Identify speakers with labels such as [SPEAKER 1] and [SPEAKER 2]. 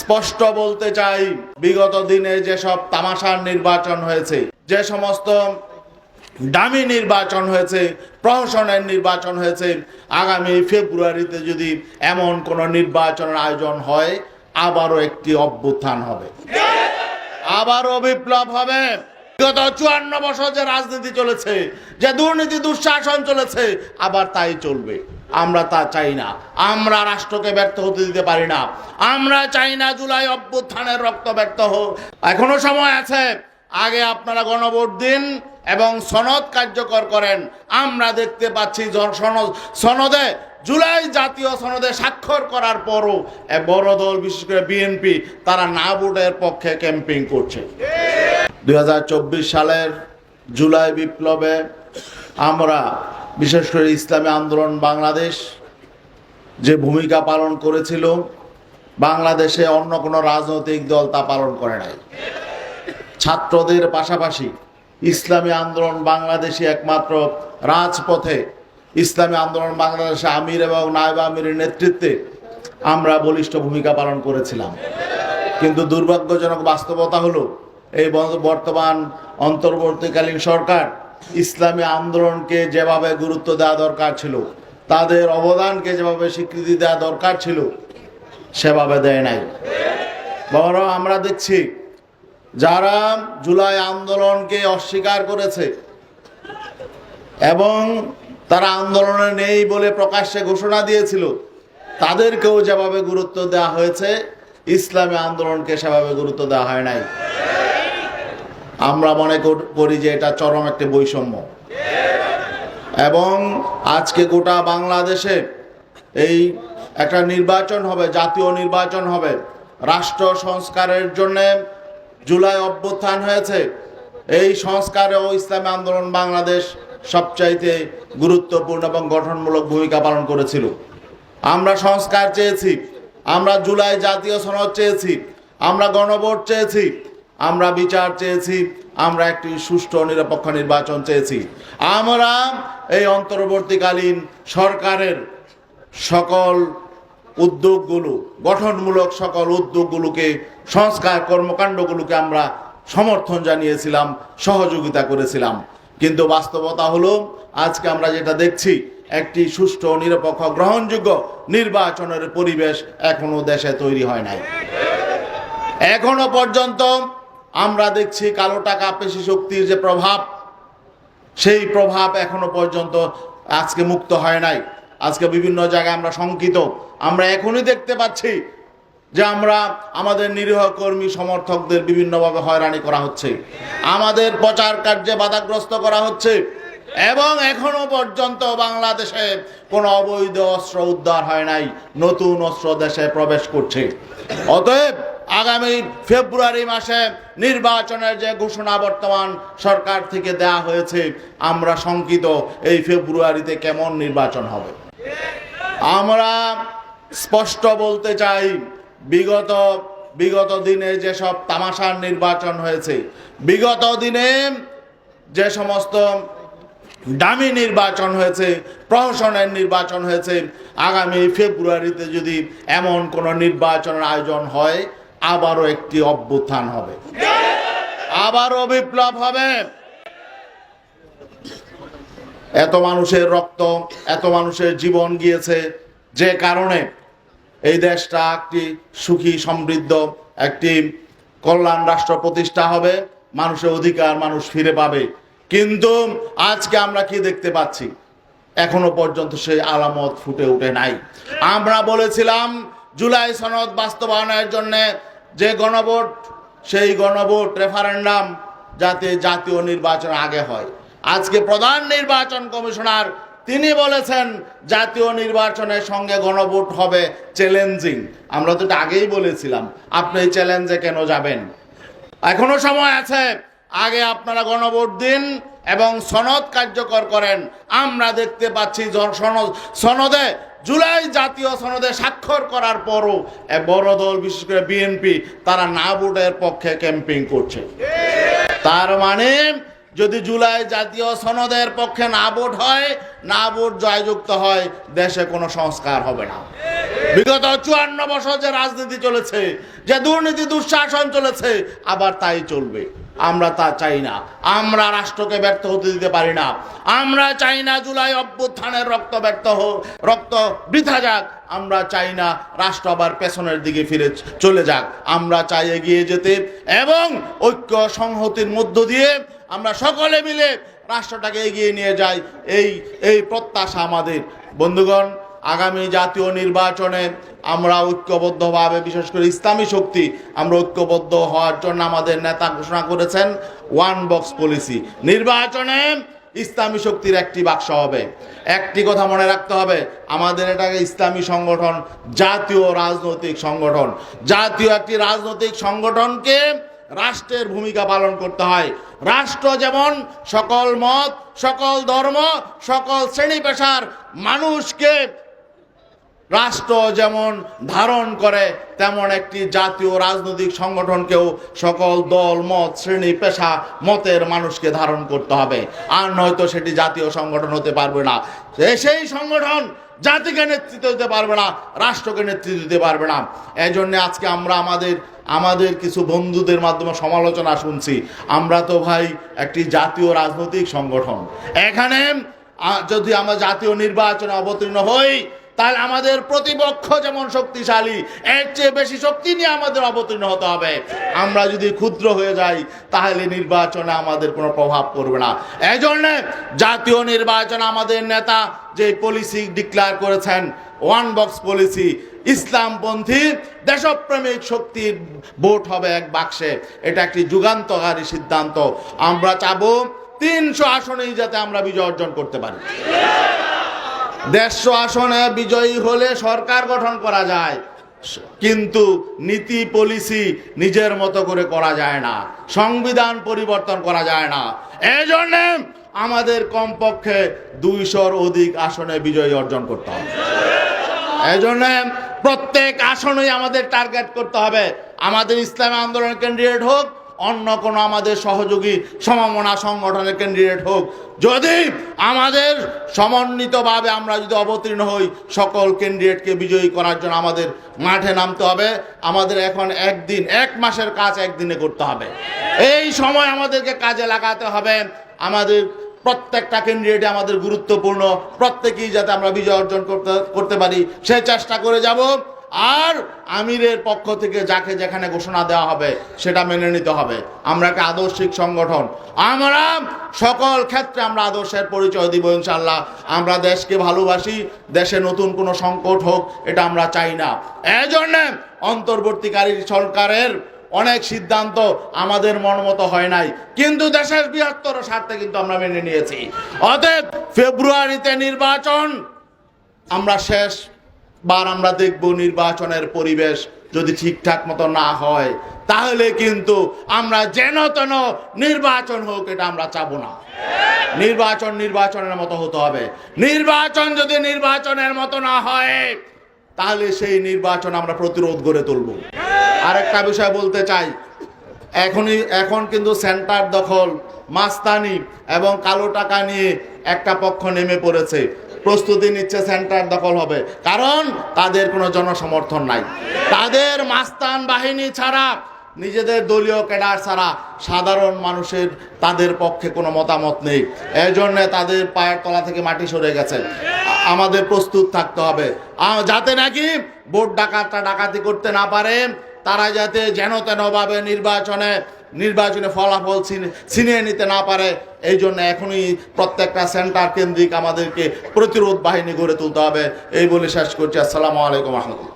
[SPEAKER 1] স্পষ্ট বলতে চাই, বিগত দিনে যেসব তামাশার নির্বাচন হয়েছে, যে সমস্ত দামি নির্বাচন হয়েছে, প্রহসনের নির্বাচন হয়েছে, আগামী ফেব্রুয়ারিতে যদি এমন কোনো নির্বাচনের আয়োজন হয়, আবারও একটি অভ্যুত্থান হবে। আবারও বিপ্লব হবে। গত চুয়ান্ন বছর যে রাজনীতি চলেছে, যে দুর্নীতি দুঃশাসন চলেছে, আবার তাই চলবে। আমরা তা চাই না। আমরা রাষ্ট্রকে ব্যর্থ হতে দিতে পারি না। আমরা চাই না জুলাই অভ্যুত্থানের রক্ত ব্যর্থ হোক। এখনও সময় আছে। আগে আপনারা গণভোট দিন এবং সনদ কার্যকর করেন। আমরা দেখতে পাচ্ছি সনদে জুলাই জাতীয় সনদে স্বাক্ষর করার পরও বড় দল, বিশেষ করে বিএনপি তারা না ভোটের পক্ষে ক্যাম্পেইন করছে। দু হাজার চব্বিশ সালের জুলাই বিপ্লবে আমরা, বিশেষ করে ইসলামী আন্দোলন বাংলাদেশ যে ভূমিকা পালন করেছিল, বাংলাদেশে অন্য কোনো রাজনৈতিক দল তা পালন করে নাই। ছাত্রদের পাশাপাশি ইসলামী আন্দোলন বাংলাদেশি একমাত্র রাজপথে ইসলামী আন্দোলন বাংলাদেশে আমির এবং নায়েব আমিরের নেতৃত্বে আমরা বলিষ্ঠ ভূমিকা পালন করেছিলাম। কিন্তু দুর্ভাগ্যজনক বাস্তবতা হলো, এই বর্তমান অন্তর্বর্তীকালীন সরকার ইসলামী আন্দোলনকে যেভাবে গুরুত্ব দেওয়া দরকার ছিল, তাদের অবদানকে যেভাবে স্বীকৃতি দেওয়া দরকার ছিল, সেভাবে দেয় নাই। বরং আমরা দেখছি, যারা জুলাই আন্দোলনকে অস্বীকার করেছে এবং তারা আন্দোলনে নেই বলে প্রকাশ্যে ঘোষণা দিয়েছিল। তাদেরকেও যেভাবে গুরুত্ব দেওয়া হয়েছে, ইসলামী আন্দোলনকে সেভাবে গুরুত্ব দেওয়া হয় নাই। আমরা মনে করি যে এটা চরম একটি বৈষম্য। এবং আজকে গোটা বাংলাদেশে এই একটা নির্বাচন হবে, জাতীয় নির্বাচন হবে। রাষ্ট্র সংস্কারের জন্যে জুলাই অভ্যুত্থান হয়েছে। এই সংস্কারেও ইসলামী আন্দোলন বাংলাদেশ সবচাইতে গুরুত্বপূর্ণ এবং গঠনমূলক ভূমিকা পালন করেছিল। আমরা সংস্কার চেয়েছি, আমরা জুলাই জাতীয় সনদ চেয়েছি, আমরা গণভোট চেয়েছি, আমরা বিচার চেয়েছি, আমরা একটি সুষ্ঠু নিরপেক্ষ নির্বাচন চেয়েছি। আমরা এই অন্তর্বর্তীকালীন সরকারের সকল উদ্যোগগুলো, গঠনমূলক সকল উদ্যোগগুলোকে, সংস্কার কর্মকাণ্ডগুলোকে আমরা সমর্থন জানিয়েছিলাম, সহযোগিতা করেছিলাম। কিন্তু বাস্তবতা হলো, আজকে আমরা যেটা দেখছি, একটি সুষ্ঠু নিরপেক্ষ গ্রহণযোগ্য নির্বাচনের পরিবেশ এখনও দেশে তৈরি হয় নাই। এখনও পর্যন্ত আমরা দেখছি কালো টাকা পেশি শক্তির যে প্রভাব, সেই প্রভাব এখনও পর্যন্ত আজকে মুক্ত হয় নাই। আজকে বিভিন্ন জায়গায় আমরা শঙ্কিত। আমরা এখনই দেখতে পাচ্ছি যে আমরা আমাদের নিরীহ কর্মী সমর্থকদের বিভিন্নভাবে হয়রানি করা হচ্ছে। আমাদের প্রচার কার্যে বাধাগ্রস্ত করা হচ্ছে। এবং এখনও পর্যন্ত বাংলাদেশে কোনো অবৈধ অস্ত্র উদ্ধার হয় নাই, নতুন অস্ত্র দেশে প্রবেশ করছে। অতএব আগামী ফেব্রুয়ারি মাসে নির্বাচনের যে ঘোষণা বর্তমান সরকার থেকে দেয়া হয়েছে, আমরা শঙ্কিত এই ফেব্রুয়ারিতে কেমন নির্বাচন হবে। আমরা স্পষ্ট বলতে চাই বিগত বিগত দিনে যেসব তামাশার নির্বাচন হয়েছে, বিগত দিনে যে সমস্ত দামি নির্বাচন হয়েছে, প্রহসনের নির্বাচন হয়েছে, আগামী ফেব্রুয়ারিতে যদি এমন কোনো নির্বাচনের আয়োজন হয়, আবারও একটি অভ্যুত্থান হবে। আবারও বিপ্লব হবে। এত মানুষের রক্ত, এত মানুষের জীবন গিয়েছে যে কারণে এই দেশটা একটি সুখী, সমৃদ্ধ, একটি কল্যাণ রাষ্ট্র প্রতিষ্ঠা হবে। মানুষের অধিকার মানুষ ফিরে পাবে। কিন্তু আজকে আমরা কি দেখতে পাচ্ছি? এখনও পর্যন্ত সেই আলামত ফুটে ওঠে নাই। আমরা বলেছিলাম, জুলাই সনদ বাস্তবায়নের জন্য যে গণভোট, সেই গণভোট রেফারেন্ডাম যাতে জাতীয় নির্বাচন আগে হয়। আজকে প্রধান নির্বাচন কমিশনার তিনি বলেছেন, জাতীয় নির্বাচনের সঙ্গে গণভোট হবে চ্যালেঞ্জিং। আমরা তো এটা আগেই বলেছিলাম, আপনি এই চ্যালেঞ্জে কেন যাবেন? এখনও সময় আছে, আগে আপনারা গণভোট দিন এবং সনদ কার্যকর করেন। আমরা দেখতে পাচ্ছি সনদ জুলাই জাতীয় সনদে স্বাক্ষর করার পরও বড় দল, বিশেষ করে বিএনপি, তারা না ভোটের পক্ষে ক্যাম্পেইন করছে। তার মানে যদি জুলাই জাতীয় সনদের পক্ষে না ভোট হয়, না ভোট জয়যুক্ত হয়, দেশে কোনো সংস্কার হবে না। বিগত চুয়ান্ন বছর যে রাজনীতি চলেছে, যে দুর্নীতি দুঃশাসন চলেছে, আবার তাই চলবে। আমরা তা চাই না। আমরা রাষ্ট্রকে ব্যর্থ হতে দিতে পারি না। আমরা চাই না জুলাই অভ্যুত্থানের রক্ত ব্যর্থ হোক, রক্ত বৃথা যাক। আমরা চাই না রাষ্ট্র আবার পেছনের দিকে ফিরে চলে যাক। আমরা চাই এগিয়ে যেতে এবং ঐক্য সংহতির মধ্য দিয়ে আমরা সকলে মিলে রাষ্ট্রটাকে এগিয়ে নিয়ে যাই। এই এই প্রত্যাশা আমাদের। বন্ধুগণ, আগামী জাতীয় নির্বাচনে আমরা ঐক্যবদ্ধভাবে, বিশেষ করে ইসলামী শক্তি, আমরা ঐক্যবদ্ধ হওয়ার জন্য আমাদের নেতা ঘোষণা করেছেন ওয়ান বক্স পলিসি। নির্বাচনে ইসলামী শক্তির একটি বাক্স হবে। একটি কথা মনে রাখতে হবে, আমাদের এটাকে ইসলামী সংগঠন, জাতীয় রাজনৈতিক সংগঠন। জাতীয় একটি রাজনৈতিক সংগঠনকে রাষ্ট্রের ভূমিকা পালন করতে হয়। রাষ্ট্র যেমন সকল মত, সকল ধর্ম, সকল শ্রেণি পেশার মানুষকে রাষ্ট্র যেমন ধারণ করে, তেমন একটি জাতীয় রাজনৈতিক সংগঠনকেও সকল দল, মত, শ্রেণি, পেশা, মতের মানুষকে ধারণ করতে হবে। আর নয়তো সেটি জাতীয় সংগঠন হতে পারবে না। সেই সংগঠন জাতিকে নেতৃত্ব দিতে পারবে না, রাষ্ট্রকে নেতৃত্ব দিতে পারবে না। এই আজকে আমরা আমাদের আমাদের কিছু বন্ধুদের মাধ্যমে সমালোচনা শুনছি। আমরা তো ভাই একটি জাতীয় রাজনৈতিক সংগঠন। এখানে যদি আমরা জাতীয় নির্বাচনে অবতীর্ণ হই, তাহলে আমাদের প্রতিপক্ষ যেমন শক্তিশালী, এর চেয়ে বেশি শক্তি নিয়ে আমাদের অবতীর্ণ হতে হবে। আমরা যদি ক্ষুদ্র হয়ে যাই, তাহলে নির্বাচনে আমাদের কোনো প্রভাব পড়বে না। এই জন্যে জাতীয় নির্বাচনে আমাদের নেতা যে পলিসি ডিক্লেয়ার করেছেন ওয়ান বক্স পলিসি ইসলামপন্থী দেশপ্রেমিক শক্তির ভোট হবে এক বাক্সে। এটা একটি যুগান্তকারী সিদ্ধান্ত। আমরা চাবো তিনশো আসনেই যাতে আমরা বিজয় অর্জন করতে পারি। দেড়শো আসনে বিজয়ী হলে সরকার গঠন করা যায়। কিন্তু নীতি পলিসি নিজের মতো করে করা যায় না। সংবিধান পরিবর্তন করা যায় না। এই জন্যে আমাদের কমপক্ষে দুইশোর অধিক আসনে বিজয়ী অর্জন করতে হবে। এই জন্য প্রত্যেক আসনেই আমাদের টার্গেট করতে হবে। আমাদের ইসলামী আন্দোলন ক্যান্ডিডেট হোক, অন্য কোনো আমাদের সহযোগী সমমনা সংগঠনের ক্যান্ডিডেট হোক। যদি আমাদের সমন্বিতভাবে আমরা যদি অবতীর্ণ হই, সকল ক্যান্ডিডেটকে বিজয়ী করার জন্য আমাদের মাঠে নামতে হবে। আমাদের এখন একদিন, এক মাসের কাজ একদিনে করতে হবে। এই সময় আমাদেরকে কাজে লাগাতে হবে। আমাদের প্রত্যেকটা ক্যান্ডিডেট আমাদের গুরুত্বপূর্ণ। প্রত্যেকেই যাতে আমরা বিজয় অর্জন করতে করতে পারি, সে চেষ্টা করে যাব। আর আমিরের পক্ষ থেকে যাকে যেখানে ঘোষণা দেওয়া হবে, সেটা মেনে নিতে হবে। আমরা একটা আদর্শিক সংগঠন। আমরা সকল ক্ষেত্রে আমরা আদর্শের পরিচয় দিব ইনশাল্লাহ আমরা দেশকে ভালোবাসি, দেশে নতুন কোনো সংকট হোক, এটা আমরা চাই না। এই জন্যে অন্তর্বর্তীকারী সরকারের অনেক সিদ্ধান্ত আমাদের মন মতো হয় নাই। কিন্তু দেশের বৃহত্তর স্বার্থে কিন্তু আমরা মেনে নিয়েছি। অতএব ফেব্রুয়ারিতে নির্বাচন, আমরা শেষ বার আমরা দেখব নির্বাচনের পরিবেশ যদি ঠিকঠাক মতো না হয়। তাহলে কিন্তু আমরা যেন তেন নির্বাচন হোক, এটা আমরা চাবো না। নির্বাচন নির্বাচনের মতো হতে হবে। নির্বাচন যদি নির্বাচনের মতো না হয়, তাহলে সেই নির্বাচন আমরা প্রতিরোধ গড়ে তুলব। আরেকটা বিষয় বলতে চাই, এখনই, এখন কিন্তু সেন্টার দখল, মাস্তানি এবং কালো টাকা নিয়ে একটা পক্ষ নেমে পড়েছে। প্রস্তুতি নিচ্ছে সেন্টার দখল হবে, কারণ তাদের কোনো জনসমর্থন নাই। তাদের মাস্তান বাহিনী ছাড়া, নিজেদের দলীয় ক্যাডার ছাড়া সাধারণ মানুষের তাদের পক্ষে কোনো মতামত নেই। এই জন্যে তাদের পায়ের তলা থেকে মাটি সরে গেছে। আমাদের প্রস্তুত থাকতে হবে। যাতে নাকি ভোট ডাকাতটা ডাকাতি করতে না পারে তারা যাতে যেন তেনভাবে নির্বাচনে নির্বাচনে ফলাফল ছিনে- ছিনিয়ে নিতে না পারে, এই জন্য এখনই প্রত্যেকটা সেন্টার কেন্দ্রিক আমাদেরকে প্রতিরোধ বাহিনী গড়ে তুলতে হবে। এই বলে শেষ করছি। আসসালামু আলাইকুম রহমতুল্লাহ।